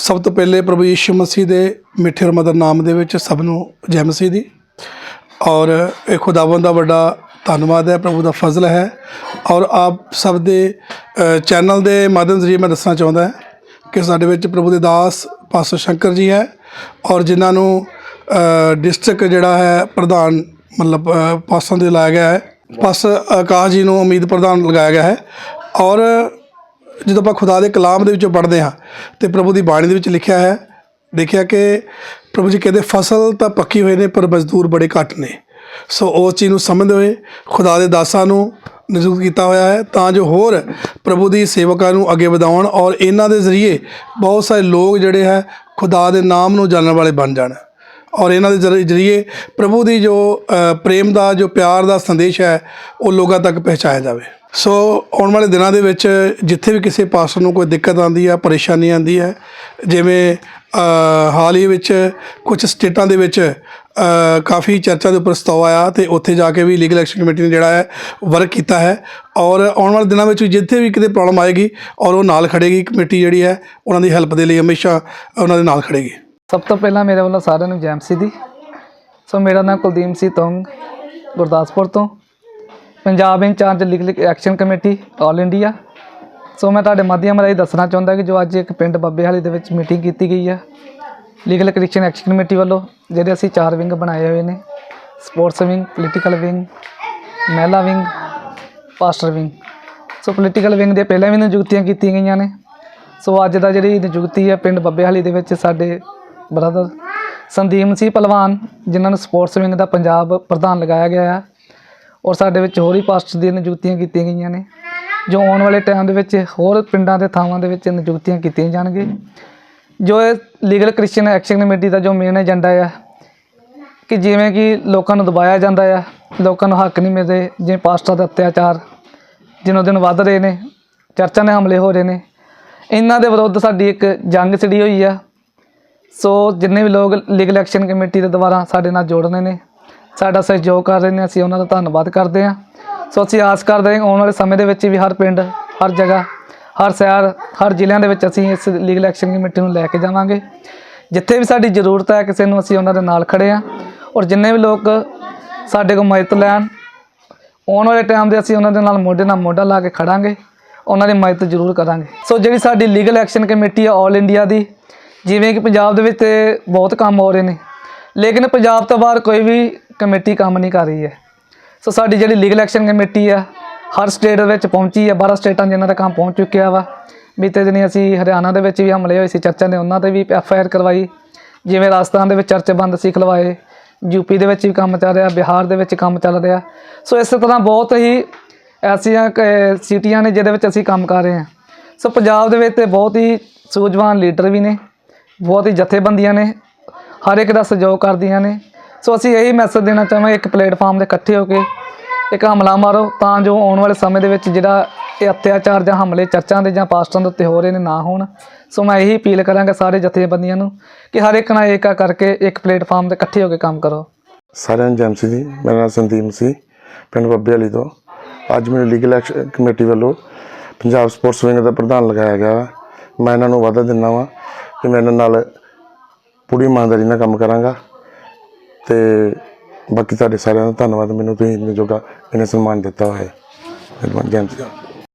ਸਭ ਤੋਂ ਪਹਿਲੇ ਪ੍ਰਭੂ ਯੀਸ਼ੂ ਮਸੀਹ ਦੇ ਮਿੱਠੇ ਔਰ ਮਦਰ ਨਾਮ ਦੇ ਵਿੱਚ ਸਭ ਨੂੰ ਜੈ ਮਸੀਹ ਦੀ। ਔਰ ਇਹ ਖੁਦਾਵੰਦ ਦਾ ਵੱਡਾ ਧੰਨਵਾਦ ਹੈ ਪ੍ਰਭੂ ਦਾ ਫਜ਼ਲ ਹੈ। ਔਰ ਆਪ ਸਭ ਦੇ ਚੈਨਲ ਦੇ ਮਾਧਿਅਮ ਜ਼ਰੀਏ ਮੈਂ ਦੱਸਣਾ ਚਾਹੁੰਦਾ ਹਾਂ ਕਿ ਸਾਡੇ ਵਿੱਚ ਪ੍ਰਭੂ ਦੇ ਦਾਸ ਪਾਸਟਰ ਸ਼ੰਕਰ ਜੀ ਹੈ ਔਰ ਜਿਨ੍ਹਾਂ ਨੂੰ ਡਿਸਟ੍ਰਿਕਟ ਜਿਹੜਾ ਹੈ ਪ੍ਰਧਾਨ ਮਤਲਬ ਅ, ਪਾਸਟਰਾਂ ਦੇ ਲਾਇਆ ਗਿਆ ਹੈ। ਪਾਸਟਰ ਆਕਾਸ਼ ਜੀ ਨੂੰ ਉਮੀਦ ਪ੍ਰਧਾਨ ਲਗਾਇਆ ਗਿਆ ਹੈ। ਔਰ ਜਦੋਂ ਆਪਾਂ ਖੁਦਾ ਦੇ ਕਲਾਮ ਦੇ ਵਿੱਚੋਂ ਪੜ੍ਹਦੇ ਹਾਂ ਤੇ ਪ੍ਰਭੂ ਦੀ ਬਾਣੀ ਦੇ ਵਿੱਚ ਲਿਖਿਆ ਹੈ, ਦੇਖਿਆ ਕਿ ਪ੍ਰਭੂ ਜੀ ਕਹਿੰਦੇ, ਫਸਲ ਤਾਂ ਪੱਕੀ ਹੋਏ ਨੇ, ਪਰ ਮਜ਼ਦੂਰ ਬੜੇ ਘੱਟ ਨੇ। ਸੋ ਉਸ ਚੀਜ਼ ਨੂੰ ਸਮਝਦੇ ਹੋਏ ਖੁਦਾ ਦੇ ਦਾਸਾਂ ਨੂੰ ਨਿਯੁਕਤ ਕੀਤਾ ਹੋਇਆ ਹੈ, ਤਾਂ ਜੋ ਹੋਰ ਪ੍ਰਭੂ ਦੀ ਸੇਵਕਾਂ ਨੂੰ ਅੱਗੇ ਵਧਾਉਣ ਔਰ ਇਹਨਾਂ ਦੇ ਜ਼ਰੀਏ ਬਹੁਤ ਸਾਰੇ ਲੋਕ ਜਿਹੜੇ ਹੈ, ਖੁਦਾ ਦੇ ਨਾਮ ਨੂੰ ਜਾਣਨ ਵਾਲੇ ਬਣ ਜਾਣ। ਔਰ ਇਹਨਾਂ ਦੇ ਜ਼ਰੀ- ਜ਼ਰੀਏ ਪ੍ਰਭੂ ਦੀ ਜੋ ਪ੍ਰੇਮ ਦਾ, ਜੋ ਪਿਆਰ ਦਾ ਸੰਦੇਸ਼ ਹੈ, ਉਹ ਲੋਕਾਂ ਤੱਕ ਪਹੁੰਚਾਇਆ ਜਾਵੇ। ਸੋ ਆਉਣ ਵਾਲੇ ਦਿਨਾਂ ਦੇ ਵਿੱਚ ਜਿੱਥੇ ਵੀ ਕਿਸੇ ਪਾਸਟਰ ਨੂੰ ਕੋਈ ਦਿੱਕਤ ਆਉਂਦੀ ਹੈ, ਪਰੇਸ਼ਾਨੀ ਆਉਂਦੀ ਹੈ, ਜਿਵੇਂ ਹਾਲ ਹੀ ਵਿੱਚ ਕੁਝ ਸਟੇਟਾਂ ਦੇ ਵਿੱਚ ਕਾਫੀ ਚਰਚਾ ਦੇ ਉੱਪਰ ਸਤਾਅ ਆਇਆ ਤੇ ਉੱਥੇ ਜਾ ਕੇ ਵੀ ਲੀਗਲ ਐਕਸ਼ਨ ਕਮੇਟੀ ਨੇ ਜਿਹੜਾ ਹੈ ਵਰਕ ਕੀਤਾ ਹੈ ਔਰ ਆਉਣ ਵਾਲੇ ਦਿਨਾਂ ਵਿੱਚ ਵੀ ਜਿੱਥੇ ਵੀ ਕਿਤੇ ਪ੍ਰੋਬਲਮ ਆਏਗੀ ਔਰ ਉਹ ਨਾਲ ਖੜੇਗੀ ਕਮੇਟੀ ਜਿਹੜੀ ਹੈ ਉਹਨਾਂ ਦੀ ਹੈਲਪ ਦੇ ਲਈ ਹਮੇਸ਼ਾ ਉਹਨਾਂ ਦੇ ਨਾਲ ਖੜੇਗੀ ਸਭ ਤੋਂ ਪਹਿਲਾਂ ਮੇਰੇ ਵੱਲੋਂ ਸਾਰਿਆਂ ਨੂੰ ਜੈਮਸੀ ਦੀ ਸੋ ਮੇਰਾ ਨਾਮ ਕੁਲਦੀਪ ਸੀ ਤੋਂਗ, ਗੁਰਦਾਸਪੁਰ ਤੋਂ। Punjab incharge legal action committee all India so ਮੈਂ ਤੁਹਾਡੇ ਮਾਧਿਅਮ ਰਾਹੀਂ ਦੱਸਣਾ ਚਾਹੁੰਦਾ ਕਿ ਜੋ ਅੱਜ ਇੱਕ ਪਿੰਡ ਬੱਬੇਹਾਲੀ ਦੇ ਵਿੱਚ ਮੀਟਿੰਗ ਕੀਤੀ ਗਈ ਹੈ ਲੀਗਲ ਕ੍ਰਿਸਚੀਅਨ ਐਕਸ਼ਨ ਕਮੇਟੀ ਵੱਲੋਂ, ਜਿਹੜੇ ਅਸੀਂ ਚਾਰ ਵਿੰਗ ਬਣਾਏ ਹੋਏ ਨੇ ਸਪੋਰਟਸ ਵਿੰਗ ਪੋਲੀਟੀਕਲ ਵਿੰਗ ਮਹਿਲਾ wing pastor wing so political wing ਦੇ ਪਹਿਲਾਂ ਵੀ ਨਿਯੁਕਤੀਆਂ ਕੀਤੀਆਂ ਗਈਆਂ ਨੇ। ਸੋ ਅੱਜ ਦਾ ਜਿਹੜੀ ਨਿਯੁਕਤੀ ਹੈ ਪਿੰਡ ਬੱਬੇਹਾਲੀ ਦੇ ਵਿੱਚ ਸਾਡੇ ਬ੍ਰਦਰ ਸੰਦੀਪ ਸਿੰਘ ਪਹਿਲਵਾਨ ਜਿਨ੍ਹਾਂ ਨੂੰ ਸਪੋਰਟਸ ਵਿੰਗ ਦਾ ਪੰਜਾਬ ਪ੍ਰਧਾਨ ਲਗਾਇਆ ਗਿਆ ਹੈ। ਔਰ ਸਾਡੇ ਵਿੱਚ ਹੋਰ ਹੀ ਪਾਸਟਰ ਦੀਆਂ ਨਿਯੁਕਤੀਆਂ ਕੀਤੀਆਂ ਗਈਆਂ ਨੇ। ਜੋ ਆਉਣ ਵਾਲੇ ਟਾਈਮ ਦੇ ਵਿੱਚ ਹੋਰ ਪਿੰਡਾਂ ਦੇ ਥਾਵਾਂ ਦੇ ਵਿੱਚ ਨਿਯੁਕਤੀਆਂ ਕੀਤੀਆਂ ਜਾਣਗੇ ਜੋ ਇਹ ਲੀਗਲ ਕ੍ਰਿਸਚੀਅਨ ਐਕਸ਼ਨ ਕਮੇਟੀ ਦਾ ਜੋ ਮੇਨ ਏਜੰਡਾ ਹੈ ਕਿ ਜਿਵੇਂ ਕਿ ਲੋਕਾਂ ਨੂੰ ਦਬਾਇਆ ਜਾਂਦਾ ਆ, ਲੋਕਾਂ ਨੂੰ ਹੱਕ ਨਹੀਂ ਮਿਲਦੇ, ਜਿਵੇਂ ਪਾਸਟਰ ਦਾ ਅਤਿਆਚਾਰ ਦਿਨੋ ਦਿਨ ਵੱਧ ਰਹੇ ਨੇ, ਚਰਚਾਂ ਦੇ ਹਮਲੇ ਹੋ ਰਹੇ ਨੇ। ਇਹਨਾਂ ਦੇ ਵਿਰੁੱਧ ਸਾਡੀ ਇੱਕ ਜੰਗ ਛਿੜੀ ਹੋਈ ਆ। ਸੋ ਜਿੰਨੇ ਵੀ ਲੋਕ ਲੀਗਲ ਐਕਸ਼ਨ ਕਮੇਟੀ ਦੇ ਦੁਆਰਾ ਸਾਡੇ ਨਾਲ ਜੋੜਨੇ ਨੇ ਸਾਡਾ ਸਹਿਯੋਗ ਕਰ ਰਹੇ ਨੇ, ਅਸੀਂ ਉਹਨਾਂ ਦਾ ਧੰਨਵਾਦ ਕਰਦੇ ਹਾਂ। ਸੋ ਅਸੀਂ ਆਸ ਕਰਦੇ ਹਾਂ, ਆਉਣ ਵਾਲੇ ਸਮੇਂ ਦੇ ਵਿੱਚ ਵੀ ਹਰ ਪਿੰਡ, ਹਰ ਜਗ੍ਹਾ, ਹਰ ਸ਼ਹਿਰ, ਹਰ ਜ਼ਿਲ੍ਹਿਆਂ ਦੇ ਵਿੱਚ ਅਸੀਂ ਇਸ ਲੀਗਲ ਐਕਸ਼ਨ ਕਮੇਟੀ ਨੂੰ ਲੈ ਕੇ ਜਾਵਾਂਗੇ। ਜਿੱਥੇ ਵੀ ਸਾਡੀ ਜ਼ਰੂਰਤ ਹੈ, ਕਿਸੇ ਨੂੰ ਅਸੀਂ ਉਹਨਾਂ ਦੇ ਨਾਲ ਖੜੇ ਹਾਂ। ਔਰ ਜਿੰਨੇ ਵੀ ਲੋਕ ਸਾਡੇ ਕੋਲ ਮਦਦ ਲੈਣ, ਆਉਣ ਵਾਲੇ ਟਾਈਮ ਦੇ ਅਸੀਂ ਉਹਨਾਂ ਦੇ ਨਾਲ ਮੋਢੇ ਨਾਲ ਮੋਢਾ ਲਾ ਕੇ ਖੜਾਂਗੇ, ਉਹਨਾਂ ਦੀ ਮਦਦ ਜ਼ਰੂਰ ਕਰਾਂਗੇ। ਸੋ ਜਿਹੜੀ ਸਾਡੀ ਲੀਗਲ ਐਕਸ਼ਨ ਕਮੇਟੀ ਆ ਆਲ ਇੰਡੀਆ ਦੀ, ਜਿਵੇਂ ਕਿ ਪੰਜਾਬ ਦੇ ਵਿੱਚ ਬਹੁਤ ਕੰਮ ਹੋ ਰਹੇ ਨੇ। ਲੇਕਿਨ ਪੰਜਾਬ ਤੋਂ ਬਾਹਰ ਕੋਈ ਵੀ ਕਮੇਟੀ ਕੰਮ ਨਹੀਂ ਕਰ ਰਹੀ ਹੈ। ਸੋ ਸਾਡੀ ਜਿਹੜੀ ਲੀਗਲ ਐਕਸ਼ਨ ਕਮੇਟੀ ਆ, ਹਰ ਸਟੇਟ ਵਿੱਚ ਪਹੁੰਚੀ ਆ 12 ਸਟੇਟਾਂ ਜਿਨ੍ਹਾਂ ਦਾ ਕੰਮ ਪਹੁੰਚ ਚੁੱਕਿਆ ਵਾ। ਬੀਤੇ ਦਿਨੀ ਅਸੀਂ ਹਰਿਆਣਾ ਦੇ ਵਿੱਚ ਵੀ ਹਮਲੇ ਹੋਏ ਸੀ, ਚਰਚਾਂ ਦੇ ਉਹਨਾਂ ਤੇ ਵੀ ਐਫ ਆਈ ਆਰ ਕਰਵਾਈ। ਜਿਵੇਂ ਰਾਜਸਥਾਨ ਦੇ ਵਿੱਚ ਚਰਚੇ ਬੰਦ ਸੀ ਖਲਵਾਏ ਯੂਪੀ ਦੇ ਵਿੱਚ ਵੀ ਕੰਮ ਚੱਲ ਰਿਹਾ, ਬਿਹਾਰ ਦੇ ਵਿੱਚ ਕੰਮ ਚੱਲ ਰਿਹਾ। ਸੋ ਇਸੇ ਤਰ੍ਹਾਂ ਬਹੁਤ ਹੀ ਐਸੀਆਂ ਕ- ਸਿਟੀਆਂ ਨੇ ਜਿਹਦੇ ਵਿੱਚ ਅਸੀਂ ਕੰਮ ਕਰ ਰਹੇ ਹਾਂ। ਸੋ ਪੰਜਾਬ ਦੇ ਵਿੱਚ ਤੇ ਬਹੁਤ ਹੀ ਸੂਝਵਾਨ ਲੀਡਰ ਵੀ ਨੇ, ਬਹੁਤ ਹੀ ਜਥੇਬੰਦੀਆਂ ਨੇ, ਹਰ ਇੱਕ ਦਾ ਸਹਿਯੋਗ ਕਰਦੀਆਂ ਨੇ। ਸੋ ਅਸੀਂ ਇਹੀ ਮੈਸੇਜ ਦੇਣਾ ਚਾਹਾਂਗੇ, ਇੱਕ ਪਲੇਟਫਾਰਮ ਦੇ ਇਕੱਠੇ ਹੋ ਕੇ ਇੱਕ ਹਮਲਾ ਮਾਰੋ ਤਾਂ ਜੋ ਆਉਣ ਵਾਲੇ ਸਮੇਂ ਦੇ ਵਿੱਚ ਜਿਹੜਾ ਇਹ ਅਤਿਆਚਾਰ ਜਾਂ ਹਮਲੇ ਚਰਚਾਂ ਦੇ ਜਾਂ ਪਾਸਟਰਾਂ ਦੇ ਉੱਤੇ ਹੋ ਰਹੇ ਨੇ ਨਾ ਹੋਣ। ਸੋ ਮੈਂ ਇਹੀ ਅਪੀਲ ਕਰਾਂਗਾ ਸਾਰੇ ਜਥੇਬੰਦੀਆਂ ਨੂੰ ਕਿ ਹਰ ਇੱਕ ਨਾਲ ਏਕਾ ਕਰਕੇ ਇੱਕ ਪਲੇਟਫਾਰਮ ਤੇ ਇਕੱਠੇ ਹੋ ਕੇ ਕੰਮ ਕਰੋ। ਸਾਰਿਆਂ ਨੂੰ ਜੈਮਸੀ ਜੀ, ਮੇਰਾ ਨਾਮ ਸੰਦੀਪ ਸੀ ਪਿੰਡ ਬੱਬੇ ਵਾਲੀ ਤੋਂ। ਅੱਜ ਮੈਨੂੰ ਲੀਗਲ ਐਕਸ਼ਨ ਕਮੇਟੀ ਵੱਲੋਂ ਪੰਜਾਬ ਸਪੋਰਟਸ ਵਿੰਗ ਦਾ ਪ੍ਰਧਾਨ ਲਗਾਇਆ ਗਿਆ ਵਾ। ਮੈਂ ਇਹਨਾਂ ਨੂੰ ਵਾਅਦਾ ਦਿੰਦਾ ਵਾਂ ਕਿ ਮੈਂ ਇਹਨਾਂ ਨਾਲ ਪੂਰੀ ਇਮਾਨਦਾਰੀ ਨਾਲ ਕੰਮ ਕਰਾਂਗਾ। ਤੇ ਬਾਕੀ ਤੁਹਾਡੇ ਸਾਰਿਆਂ ਦਾ ਧੰਨਵਾਦ। ਮੈਨੂੰ ਤੁਸੀਂ ਇੰਨੇ ਜੋਗਾ ਇਹਨੇ ਸਨਮਾਨ ਦਿੱਤਾ ਹੋਇਆ ਹੈ। ਮਿਹਰਬਾਨੀ ਜੈਮਸੀ